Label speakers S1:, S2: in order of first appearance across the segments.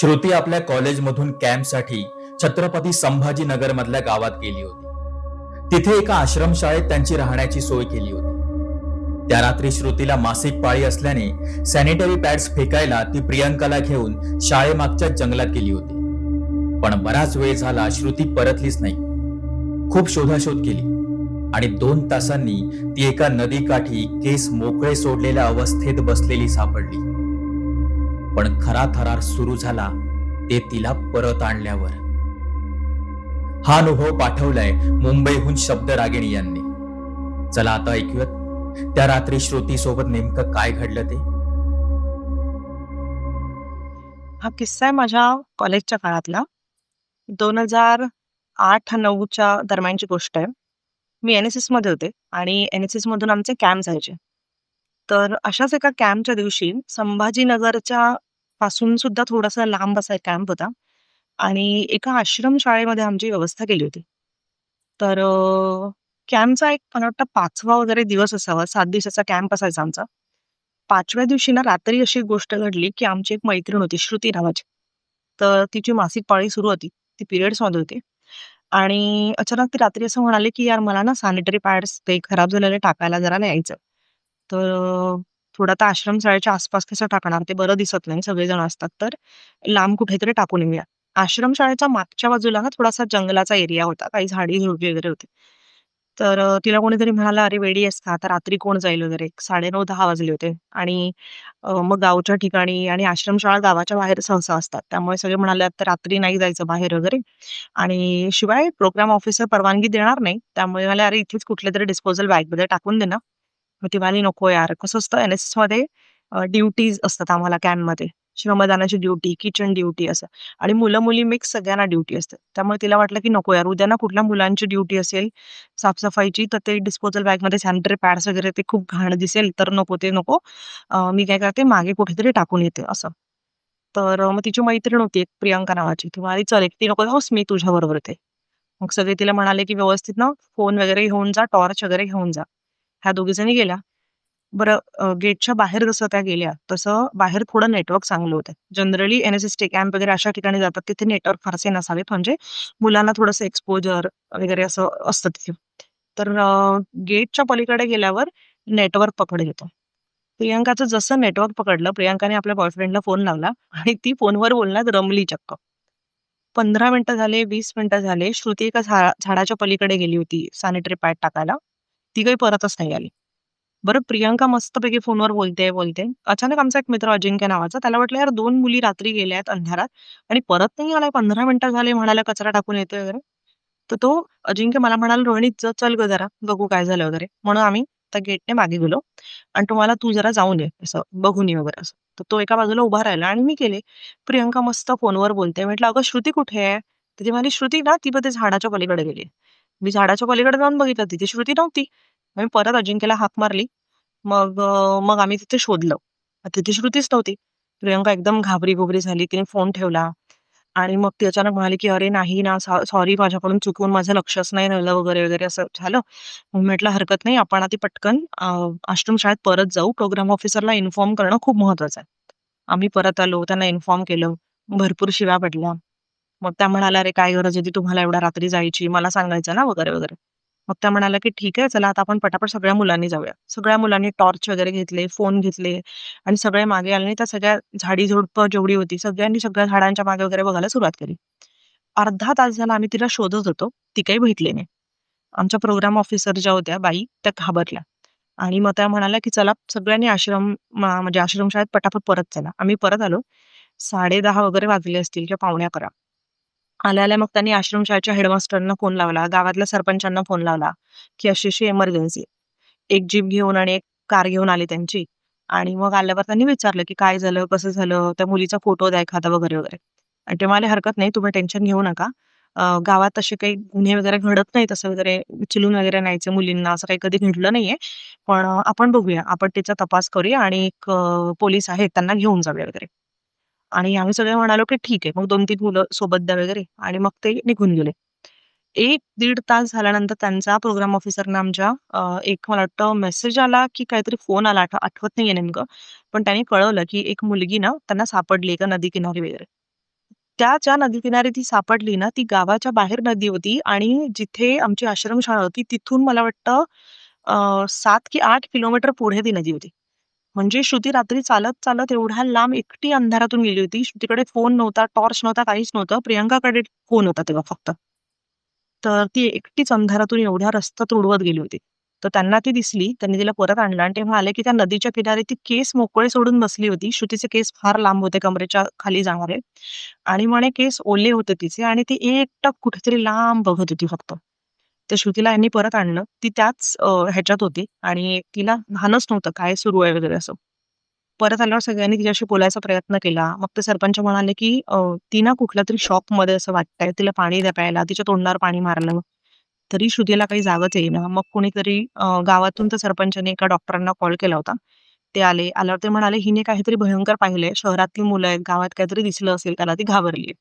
S1: श्रुती आपल्या कॉलेजमधून कॅम्पसाठी छत्रपती संभाजीनगर मधल्या गावात गेली होती. तिथे एका आश्रमशाळेत त्यांची राहण्याची सोय केली होती. त्या रात्री श्रुतीला मासिक पाळी असल्याने सॅनिटरी पॅड्स फेकायला ती प्रियंकाला घेऊन शाळेमागच्या जंगलात गेली होती. पण बराच वेळ झाला श्रुती परतलीच नाही. खूप शोधाशोध केली आणि दोन तासांनी ती एका नदीकाठी केस मोकळे सोडलेल्या अवस्थेत बसलेली सापडली. पण खरा थरार सुरू झाला ते तिला परत आणल्यावर हा अनुभव पाठवलाय मुंबईहून शब्द रागिणी यांनी चला आता ऐकूयात त्या रात्री श्रुती सोबत नेमकं काय घडलं ते
S2: हा किस्सा आहे माझ्या कॉलेजच्या काळातला. 2008-9च्या दरम्यानची गोष्ट आहे. मी एन एसमध्ये होते आणि एन एस मधून आमचे कॅम्प जायचे. तर अशाच एका कॅम्पच्या दिवशी संभाजीनगरच्या पासून सुद्धा थोडासा लांब असा एक कॅम्प होता आणि एका आश्रम शाळेमध्ये आमची व्यवस्था केली होती. तर कॅम्पचा एक मला वाटतं पाचवा वगैरे दिवस असावा. सात दिवसाचा कॅम्प असायचा आमचा. पाचव्या दिवशी ना रात्री अशी एक गोष्ट घडली, की आमची एक मैत्रीण होती श्रुती नावाची. तर तिची मासिक पाळी सुरू होती. ती पिरियड्समध्ये होती आणि अचानक ती रात्री असं म्हणाले की "यार मला ना सॅनिटरी पॅड्स ते खराब झालेले टाकायला जरा यायचं." तर थोडं आता आश्रमशाळेच्या आसपास कसं टाकणार ते बरं दिसत नाही, सगळेजण असतात. तर लांब कुठेतरी टाकून येऊया. आश्रमशाळेच्या मागच्या बाजूला ना थोडासा जंगलाचा एरिया होता. काही झाडी-झुडपी वगैरे होती. तर तिला कोणीतरी म्हणाला "अरे वेडी आहेस का? आता रात्री कोण जाईल वगैरे." 9:30-10 वाजले होते आणि मग गावच्या ठिकाणी आणि आश्रमशाळा गावाच्या बाहेर सहसा असतात. त्यामुळे सगळे म्हणाले, "आता रात्री नाही जायचं बाहेर वगैरे." आणि शिवाय प्रोग्राम ऑफिसर परवानगी देणार नाही. त्यामुळे म्हणाले, "अरे इथेच कुठल्यातरी डिस्पोजल बॅगमध्ये टाकून दे ना." मग ती म्हणाली, "नको यार." कसं असतं एन-एस-एसमध्ये ड्युटीज असतात आम्हाला कॅम्पमध्ये. श्रमदानाची ड्युटी, किचन ड्युटी असं आणि मुलं-मुली मिक्स सगळ्यांना ड्युटी असते. त्यामुळे तिला वाटलं, की नको यार उद्या ना कुठल्या मुलांची ड्युटी असेल साफसफाईची तर ते डिस्पोजल बॅगमध्ये सॅनिटरी पॅड्स वगैरे ते खूप घाण दिसेल, तर नको ते नको. मी काय करते मागे कुठेतरी टाकून येते असं. तर मग तिची मैत्रीण होती एक प्रियंका नावाची. ती म्हणाली, "चल ती नको जाऊस, मी तुझ्याबरोबर येते." मग सगळे तिला म्हणाले, की "व्यवस्थित ना फोन वगैरे घेऊन जा, टॉर्च वगैरे घेऊन जा." ह्या दोघीजणी गेल्या. बरं गेटच्या बाहेर जसं त्या गेल्या, तसं बाहेर थोडं नेटवर्क चांगलं होतं. जनरली एन-एस-एस कॅम्प वगैरे अशा ठिकाणी जातात, तिथे नेटवर्क फारसे नसावेत. म्हणजे मुलांना थोडंसं एक्सपोजर वगैरे असं असतं तिथे. तर गेटच्या पलीकडे गेल्यावर नेटवर्क पकड घेतो. प्रियंकाचं जसं नेटवर्क पकडलं, प्रियंकाने आपल्या बॉयफ्रेंडला फोन लावला आणि ती फोनवर बोलण्यात रमली चक्क. 15 मिनिटं झाले, वीस मिनिटं झाले. श्रुती एका झाडाच्या पलीकडे गेली होती सॅनिटरी पॅड टाकायला. ती काही परतच नाही आली. बरं प्रियंका मस्तपैकी फोनवर बोलतेय, बोलते अचानक आमचा एक मित्र अजिंक्य नावाचा, त्याला वाटलं यार दोन मुली रात्री गेल्यात अंधारात आणि परत नाही आलाय. 15 मिनिटं झाले म्हणाला कचरा टाकून येतोय वगैरे. तर तो अजिंक्य मला म्हणाला, रोहिणीत चल गं जरा, बघू काय झालं वगैरे." म्हणून आम्ही त्या गेटने मागे गेलो आणि तुम्हाला "तू जरा जाऊन ये, असं बघून ये वगैरे असं." तर तो एका बाजूला उभा राहिला आणि मी गेले. प्रियंका मस्त फोनवर बोलते. म्हटलं, "अगं श्रुती कुठे आहे?" तर ती म्हणाली, "श्रुती ना ती पण ते झाडाच्या पलीकडे गेली." मी झाडाच्या पलीकडे जाऊन बघितलं, तिथे श्रुती नव्हती. मी परत अजिंक्यला हाक मारली. मग मग आम्ही तिथे शोधलं. तिथे श्रुतीच नव्हती. प्रियंका एकदम घाबरी-घुबरी झाली. तिने फोन ठेवला आणि मग ती अचानक म्हणाली, की "अरे नाही ना, सॉरी माझ्याकडून चुकून माझं लक्षच नाही राहिलं" वगैरे, वगैरे असं झालं. मग म्हटलं, "हरकत नाही. आपण आधी पटकन आश्रम शाळेत परत जाऊ. प्रोग्राम ऑफिसरला इन्फॉर्म करणं खूप महत्वाचं आहे." आम्ही परत आलो. त्यांना इन्फॉर्म केलं. भरपूर शिव्या पडल्या. मग त्या म्हणाल्या, "अरे काय गरज होती तुम्हाला एवढ्या रात्री जायची? मला सांगायचं ना" वगैरे, वगैरे. मग त्या म्हणाल्या, की "ठीक आहे, चला आता आपण पटापट सगळ्या मुलांनी जाऊया." सगळ्या मुलांनी टॉर्च वगैरे घेतले, फोन घेतले आणि सगळे मागे आले आणि त्या सगळ्या झाडी-झुडपं जेवढी होती, सगळ्यांनी सगळ्या झाडांच्या मागे वगैरे बघायला सुरुवात केली. अर्धा तास झाला आम्ही तिला शोधत होतो. ती काही भेटली नाही. आमच्या प्रोग्राम ऑफिसर ज्या होत्या बाई, त्या घाबरल्या आणि मग त्या म्हणाल्या, की "चला सगळ्यांनी आश्रम म्हणजे आश्रमशाळेत पटापट परत चला." आम्ही परत आलो. साडे दहा वगैरे वाजले असतील किंवा आल्या-आल्या मग त्यांनी आश्रमशाळेच्या हेडमास्टरना फोन लावला, गावातल्या सरपंचांना फोन लावला, की अशी-अशी इमर्जन्सी एक जीप घेऊन आणि एक कार घेऊन आली त्यांची आणि मग आल्यावर त्यांनी विचारलं, की "काय झालं? कसं झालं? त्या मुलीचा फोटो द्या एखादा" वगैरे, वगैरे. आणि ते मला "हरकत नाही. तुम्ही टेन्शन घेऊ नका. गावात तसे काही गुन्हे वगैरे घडत नाहीत असं वगैरे चिलून वगैरे न्यायचं मुलींना, असं काही कधी घडलं नाहीये. पण आपण बघूया. आपण त्याचा तपास करूया आणि एक पोलीस आहेत त्यांना घेऊन जाऊया वगैरे." आणि आम्ही सगळे म्हणालो, की "ठीक आहे." मग 2-3 मुलं सोबत द्या वगैरे आणि मग ते निघून गेले. एक दीड तास झाल्यानंतर त्यांचा प्रोग्राम ऑफिसरना आमच्या एक मला वाटतं मेसेज आला, की काहीतरी फोन आला आठ आठवत नाहीये नेमकं. पण त्यांनी कळवलं, की एक मुलगी ना त्यांना सापडली एका नदीकिनारी वगैरे. त्या ज्या नदीकिनारी ती सापडली ना, ती गावाच्या बाहेर नदी होती आणि जिथे आमची आश्रमशाळा होती तिथून मला वाटतं सात की आठ किलोमीटर पुढे ती नदी होती. म्हणजे श्रुती रात्री चालत, चालत एवढ्या लांब एकटी अंधारातून गेली होती. श्रुतीकडे फोन नव्हता, टॉर्च नव्हता, काहीच नव्हतं. प्रियंकाकडे फोन होता तेव्हा फक्त. तर ती एकटीच अंधारातून एवढ्या रस्ता तुडवत गेली होती. तर त्यांना ती दिसली. त्यांनी तिला परत आणलं आणि ते म्हणाले, की त्या नदीच्या किनारी ती केस मोकळे सोडून बसली होती. श्रुतीचे केस फार लांब होते कमरेच्या खाली जाणारे आणि म्हणे केस ओले होते तिचे आणि ती एकटक कुठेतरी लांब बघत होती फक्त. तर श्रुतीला यांनी परत आणलं. ती त्याच ह्याच्यात होती आणि तिला भानच नव्हतं काय सुरू आहे वगैरे असं. परत आल्यावर सगळ्यांनी तिच्याशी बोलायचा प्रयत्न केला. मग ते सरपंच म्हणाले, की अ, "ती ना शॉकमध्ये असं वाटतंय. तिला पाणी द्या प्यायला." तिच्या तोंडावर पाणी मारलं. तरी श्रुतीला काही जागच येईना. मग कोणीतरी गावातून त्या सरपंचाने एका डॉक्टरांना कॉल केला होता. ते आले. आल्यावर ते म्हणाले, "हिने काहीतरी भयंकर पाहिले शहरातली मुलं आहेत. गावात काहीतरी दिसलं असेल त्याला. ती घाबरली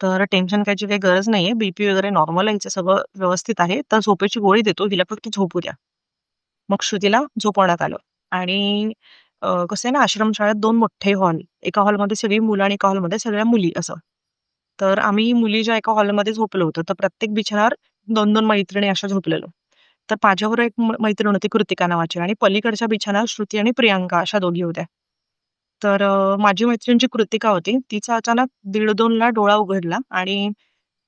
S2: तर टेन्शन घ्यायची काही गरज नाहीये. बीपी वगैरे नॉर्मल आहे. हिचं सगळं व्यवस्थित आहे. तर झोपेची गोळी देतो. हिला फक्त झोपू द्या." मग श्रुतीला झोपवण्यात आलं आणि कसं आहे ना, आश्रमशाळेत दोन मोठे हॉल. एका हॉलमध्ये सगळी मुलं आणि एका हॉलमध्ये सगळ्या मुली असं. तर आम्ही मुली ज्या एका हॉलमध्ये झोपलो होतो, तर प्रत्येक बिछाण्यावर 2-2 मैत्रिणी अशा झोपलेलो. तर माझ्याबरोबर एक म मैत्रीण होती कृतिका नावाची आणि पलीकडच्या बिछाण्यावर श्रुती आणि प्रियांका अशा दोघी होत्या. तर माझी मैत्रीण जी कृतिका होती, तिचा अचानक दीड दोनला डोळा उघडला आणि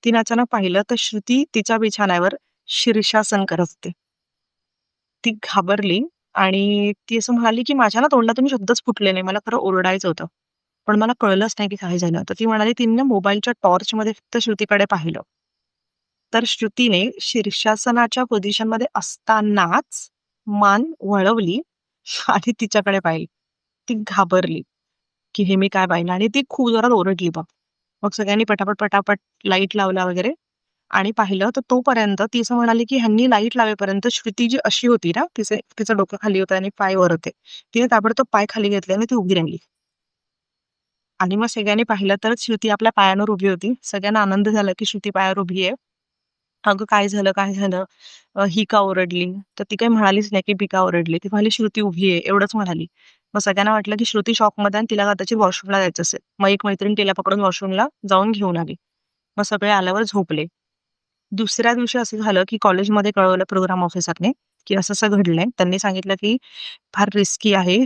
S2: तिने अचानक पाहिलं तर श्रुती तिच्या बिछाण्यावर शीर्षासन करत होती. ती घाबरली आणि ती असं म्हणाली, की "माझ्या ना तोंडातून शब्दच फुटले नाही. मला खरं ओरडायचं होतं. पण मला कळलंच नाही की काय झालं." तर ती म्हणाली, तिने मोबाईलच्या टॉर्चमध्ये फक्त श्रुतीकडे पाहिलं. तर श्रुतीने शीर्षासनाच्या पोझिशनमध्ये असतानाच मान वळवली आणि तिच्याकडे पाहिली. ती घाबरली, की हे मी काय पाहिलं आणि ती खूप जोरात ओरडली बघ मग सगळ्यांनी पटापट, पटापट लाइट लावला वगैरे आणि पाहिलं तर तोपर्यंत ती असं म्हणाली, की ह्यांनी लाइट लावेपर्यंत श्रुती जी अशी होती ना, तिचे तिचं डोकं खाली होतं आणि पाय वर होते. तिने ताबडतोब पाय खाली घेतले आणि ती उभी राहिली. आणि मग सगळ्यांनी पाहिलं तर श्रुती आपल्या पायावर उभी होती. सगळ्यांना आनंद झाला, की श्रुती पायावर उभी आहे. "अगं काय झालं? काय झालं? अ, ही का ओरडली?" तर ती काही म्हणालीच नाही, की "मी का ओरडली?" ती म्हणाली, "श्रुती उभी आहे." एवढंच म्हणाली. मग सगळ्यांना वाटलं, की श्रुती शॉकमध्ये आणि तिला कदाचित वॉशरूमला जायचं असेल. मग एक मैत्रीण तिला पकडून वॉशरूमला जाऊन घेऊन आली. मग सगळे आल्यावर झोपले. दुसऱ्या दिवशी असं झालं, की कॉलेजमध्ये कळवलं प्रोग्राम ऑफिसरने, की असं-असं घडलंय. त्यांनी सांगितलं, की फार रिस्की आहे.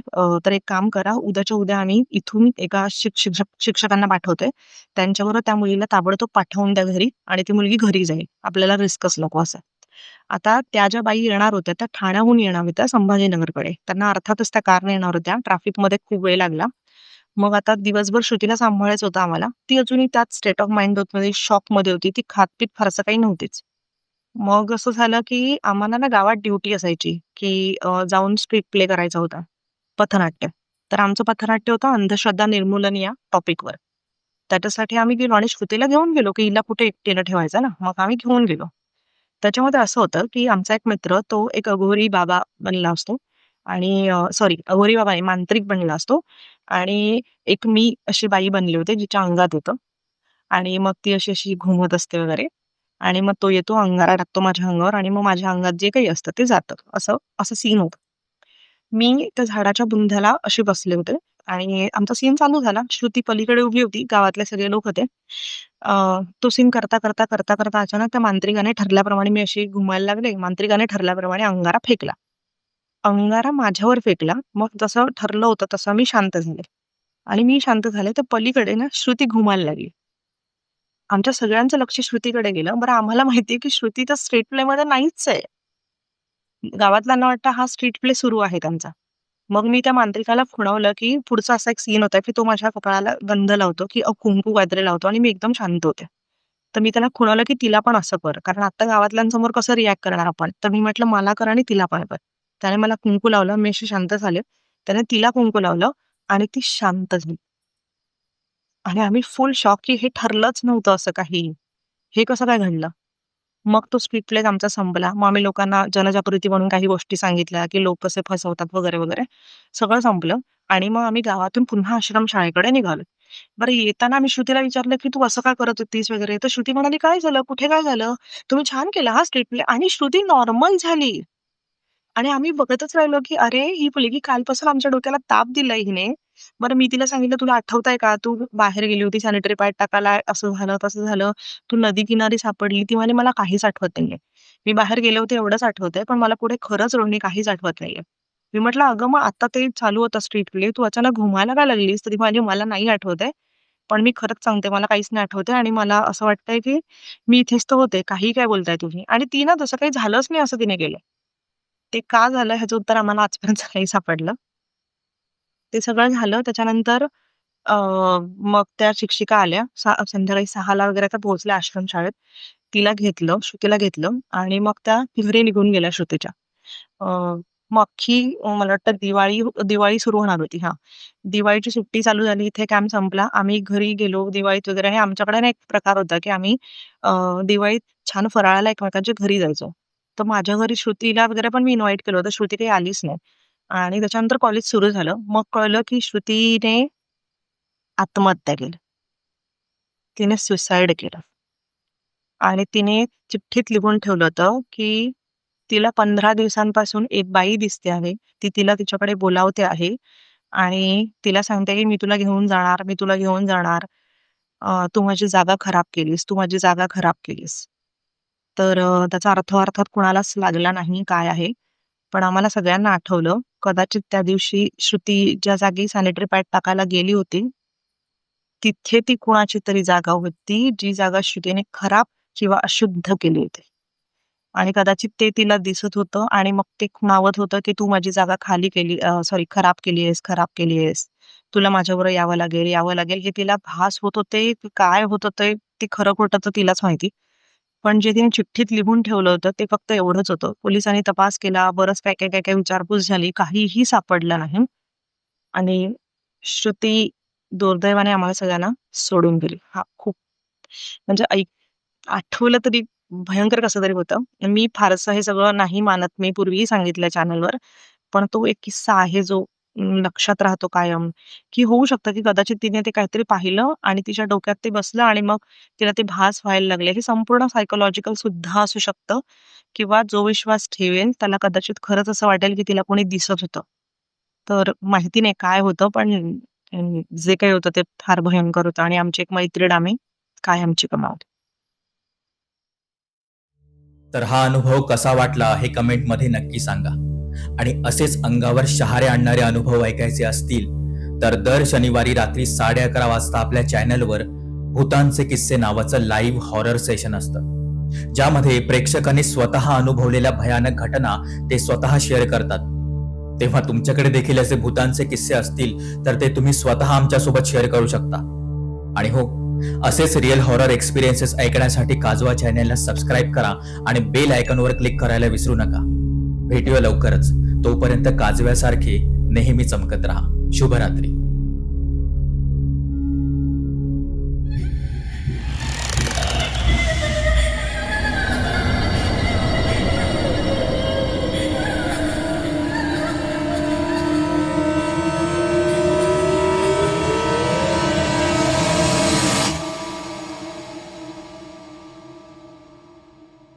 S2: तर एक काम करा, उद्याच्या उद्या आम्ही इथून एका शिक्षक शिक्षकांना पाठवतोय. त्यांच्याबरोबर त्या मुलीला ताबडतोब पाठवून द्या घरी आणि ती मुलगी घरी जाईल. आपल्याला रिस्कच नको असं. आता त्या ज्या बाई येणार होत्या, त्या ठाण्याहून येणार होत्या संभाजीनगरकडे. त्यांना अर्थातच त्या कारने येणार होत्या. ट्रॅफिकमध्ये खूप वेळ लागला. मग आता दिवसभर श्रुतीला सांभाळायचं होतं आम्हाला. ती अजूनही त्याच स्टेट ऑफ माइंड होती शॉकमध्ये होती. ती खात-पीत फारसं काही नव्हतीच. मग असं झालं, की आम्हाला ना गावात ड्युटी असायची, की जाऊन स्ट्रीट प्ले करायचा होता. पथनाट्य. तर आमचं पथनाट्य होतं अंधश्रद्धा निर्मूलन या टॉपिकवर. त्याच्यासाठी आम्ही गेलो आणि श्रुतीला घेऊन गेलो, की हिला कुठे एकटीनं ठेवायचं ना. मग आम्ही घेऊन गेलो. त्याच्यामध्ये असं होतं, की आमचा एक मित्र तो एक अघोरी बाबा बनला असतो आणि सॉरी अघोरी बाबा मांत्रिक बनला असतो आणि एक मी अशी बाई बनली होते, जिच्या अंगात होतं आणि मग ती अशी-अशी घुमत असते वगैरे आणि मग तो येतो, अंगारा टाकतो माझ्या अंगावर आणि मग माझ्या अंगात जे काही असतं ते जातं. असं असं सीन होतं. मी त्या झाडाच्या बुंध्याला असे बसले होते आणि आमचा सीन चालू झाला. श्रुती पलीकडे उभी होती. गावातले सगळे लोक होते. तो सीन करता, करता, करता, करता अचानक त्या मांत्रिकाने ठरल्याप्रमाणे मी अशी घुमायला लागले. मांत्रिकाने ठरल्याप्रमाणे अंगारा फेकला. अंगारा माझ्यावर फेकला. मग जसं ठरलं होतं तसं मी शांत झाले आणि मी शांत झाले तर पलीकडे ना श्रुती घुमायला लागली. आमच्या सगळ्यांचं लक्ष श्रुतीकडे गेलं. बरं आम्हाला माहितीये की श्रुती तर स्ट्रीट प्लेमध्ये नाहीच आहे. गावातल्यांना वाटतं हा स्ट्रीट प्ले सुरू आहे त्यांचा. मग मी त्या मांत्रिकाला खुणावलं की पुढचा असा एक सीन होता, की तो माझ्या कपाळाला गंध लावतो, की अ, कुंकू काहीतरी लावतो आणि मी एकदम शांत होते. तर मी त्याला खुणवलं, की तिला पण असं कर. कारण आता गावातल्यांसमोर कसं रिॲक्ट करणार आपण? तर मी म्हटलं मला कर आणि तिला पण कर. त्याने मला कुंकू लावलं. मी अशी शांत झाले. त्याने तिला कुंकू लावलं आणि ती शांत झाली. आणि आम्ही फुल शॉक, की हे ठरलंच नव्हतं असं काही. हे कसं काय घडलं? मग तो स्पीड प्लेस आमचा संपला. मग आम्ही लोकांना जनजागृती म्हणून काही गोष्टी सांगितल्या, की लोक कसे फसवतात वगैरे, वगैरे. सगळं संपलं आणि मग आम्ही गावातून पुन्हा आश्रमशाळेकडे निघालो. बरं येताना आम्ही श्रुतीला विचारलं, की "तू असं का करत होतीस?" वगैरे. तर श्रुती म्हणाली, "काय झालं? कुठे काय झालं? तुम्ही छान केलं हा स्ट्रीट प्ले." आणि श्रुती नॉर्मल झाली. आणि आम्ही बघतच राहिलो, की अरे, ही मुलगी कालपासून आमच्या डोक्याला ताप दिलाय हिने. बरं मी तिला सांगितलं, "तुला आठवतंय का? तू बाहेर गेली होती सॅनिटरी पॅड टाकायला, असं झालं, तसं झालं. तू नदी किनारी सापडली." ती म्हणे, "मला काहीच आठवत नाहीये. मी बाहेर गेले होते एवढंच आठवतंय, पण मला पुढे खरंच रोहिणी काहीच आठवत नाहीये." मी म्हटलं, "अगं, मग आता ते चालू होतं स्ट्रीट प्ले. तू अचानक घुमायला काय लागलीस?" तर ती म्हणाली, "मला नाही आठवतंय. पण मी खरंच सांगते मला काहीच नाही आठवते आणि मला असं वाटतंय, की मी इथेच तर होते. काही काय बोलताय तुम्ही?" आणि ती ना तसं काही झालंच नाही असं तिने केलं. ते का झालं ह्याचं उत्तर आम्हाला आजपर्यंत नाही सापडलं. ते सगळं झालं त्याच्यानंतर मग त्या शिक्षिका आल्या. संध्याकाळी सहाला वगैरे आता पोहोचल्या आश्रमशाळेत. तिला घेतलं, श्रुतीला घेतलं आणि मग त्या घरी निघून गेल्या श्रुतीच्या. मग अख्खी मला वाटतं दिवाळी दिवाळी सुरू होणार होती हा दिवाळीची सुट्टी चालू झाली, इथे कॅम्प संपला. आम्ही घरी गेलो दिवाळीत वगैरे हे आमच्याकडे ना एक प्रकार होता, की आम्ही दिवाळीत छान फराळाला एकमेकांच्या घरी जायचो. तर माझ्या घरी श्रुतीला वगैरे पण मी इन्व्हाईट केलं होतं. श्रुती काही आलीच नाही. आणि त्याच्यानंतर कॉलेज सुरू झालं. मग कळलं, की श्रुतीने आत्महत्या केली. तिने सुसाईड केलं. आणि तिने चिठ्ठीत लिहून ठेवलं होतं, की तिला 15 दिवसांपासून एक बाई दिसते आहे. ती तिला तिच्याकडे बोलावते आहे आणि तिला सांगते, की "मी तुला घेऊन जाणार, मी तुला घेऊन जाणार. तू माझी जागा खराब केलीस, तू माझी जागा खराब केलीस." तर त्याचा अर्थ अर्थात कुणालाच लागला नाही काय आहे. पण आम्हाला सगळ्यांना आठवलं, कदाचित त्या दिवशी श्रुती ज्या जागी सॅनिटरी पॅड टाकायला गेली होती, तिथे ती कुणाची तरी जागा होती, जी जागा श्रुतीने खराब किंवा अशुद्ध केली होती. आणि कदाचित ते तिला दिसत होतं आणि मग ते खुणावत होतं, की "तू माझी जागा खाली केली सॉरी खराब केली आहेस, खराब केली आहेस. तुला माझ्याबरोबर यावं लागेल, यावं लागेल." हे तिला भास होत होते. काय होत होते ते खरं-खोटं तर तिलाच माहिती. पण जे तिने चिठ्ठीत लिहून ठेवलं होतं ते फक्त एवढंच होतं. पोलिसांनी तपास केला, बरंच काय, काय, काय, काय विचारपूस झाली. काहीही सापडलं नाही. आणि श्रुती दुर्दैवाने आम्हाला सगळ्यांना सोडून गेली. हा खूप म्हणजे ऐक आठवलं तरी भयंकर कसं तरी होतं. मी फारसं हे सगळं नाही मानत. मी पूर्वीही सांगितलं चॅनलवर. पण तो एक किस्सा आहे जो लक्षात राहतो कायम, की होऊ शकतं की कदाचित तिने ते काहीतरी पाहिलं आणि तिच्या डोक्यात ते बसलं आणि मग तिला ते भास व्हायला लागले. हे संपूर्ण सायकोलॉजिकल सुद्धा असू शकतं किंवा जो विश्वास ठेवेल त्याला कदाचित खरंच असं वाटेल की तिला कोणी दिसत होतं. तर माहिती नाही काय होतं पण जे काही होतं ते फार भयंकर होतं आणि आमची एक मैत्रीण आम्ही कायमची कमावली
S1: तर हा अनुभव कसा वाटला हे कमेंटमध्ये नक्की सांगा आणि असेच अंगावर शहारे आणणारे अनुभव ऐकायचे असतील तर दर शनिवारी रात्री साडे अकरा वाजता आपल्या चॅनलवर भूतांचे किस्से नावाचं लाईव्ह हॉरर सेशन असतं. ज्यामध्ये प्रेक्षकांनी स्वतः अनुभवलेल्या भयानक घटना ते स्वतः शेअर करतात. तेव्हा तुमच्याकडे देखील असे भूतांचे किस्से असतील तर ते तुम्ही स्वतः आमच्यासोबत शेअर करू शकता. आणि हो असेच रिअल हॉरर एक्सपिरियन्सेस ऐकण्यासाठी काजवा चॅनलला सबस्क्राईब करा आणि बेल आयकॉनवर क्लिक करायला विसरू नका. भेटूया लवकरच. तोपर्यंत काजव्यासारखे नेहमी चमकत राहा. शुभरात्री.